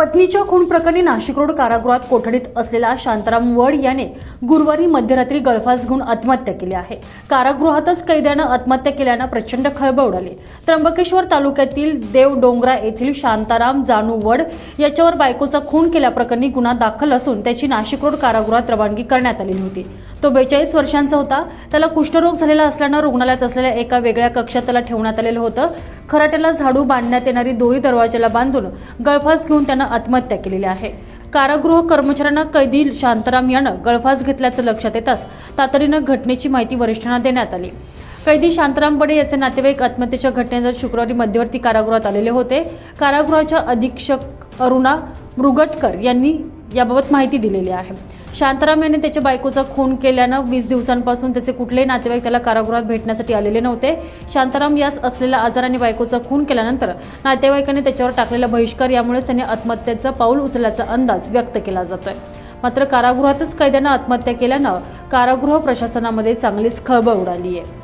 पत्नीच्या खून प्रकरणी नाशिक रोड कारागृहात कोठडीत असलेला शांताराम वड याने गुरुवारी मध्यरात्री गळफास घेऊन आत्महत्या केली आहे. कारागृहातच कैद्यानं आत्महत्या केल्यानं प्रचंड खळबळ उडाली. त्र्यंबकेश्वर तालुक्यातील देव डोंगरा येथील शांताराम जानू वड याच्यावर बायकोचा खून केल्याप्रकरणी गुन्हा दाखल असून त्याची नाशिक रोड कारागृहात रवानगी करण्यात आलेली होती तो बेचाळीस वर्षांचा होता. त्याला कुष्ठरोग झालेला असल्यानं रुग्णालयात असलेल्या एका वेगळ्या कक्षात त्याला ठेवण्यात आलेलं होतं. खराट्याला झाडू बांधण्यात येणारी दोरी दरवाजाला बांधून गळफास घेऊन त्यानं आत्महत्या केलेली आहे. कारागृह कर्मचाऱ्यांना कैदी शांताराम यानं गळफास घेतल्याचं लक्षात येताच तातडीनं घटनेची माहिती वरिष्ठांना देण्यात आली. कैदी शांताराम बडे याचे नातेवाईक आत्महत्येच्या घटनेचा शुक्रवारी मध्यवर्ती कारागृहात आलेले होते. कारागृहाच्या अधीक्षक अरुणा मृगटकर यांनी याबाबत माहिती दिलेली आहे. शांताराम याने त्याच्या बायकोचा खून केल्यानं वीस दिवसांपासून त्याचे कुठलेही नातेवाईक त्याला कारागृहात भेटण्यासाठी आलेले नव्हते. शांताराम यास असलेल्या आजाराने बायकोचा खून केल्यानंतर नातेवाईकांनी त्याच्यावर टाकलेला बहिष्कार यामुळेच त्याने आत्महत्येचं पाऊल उचलल्याचा अंदाज व्यक्त केला जातोय. मात्र कारागृहातच कैद्यानं आत्महत्या केल्यानं कारागृह प्रशासनामध्ये चांगलीच खळबळ उडाली आहे.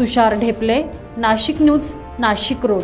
Tushar Dhepale Nashik news Nashik road.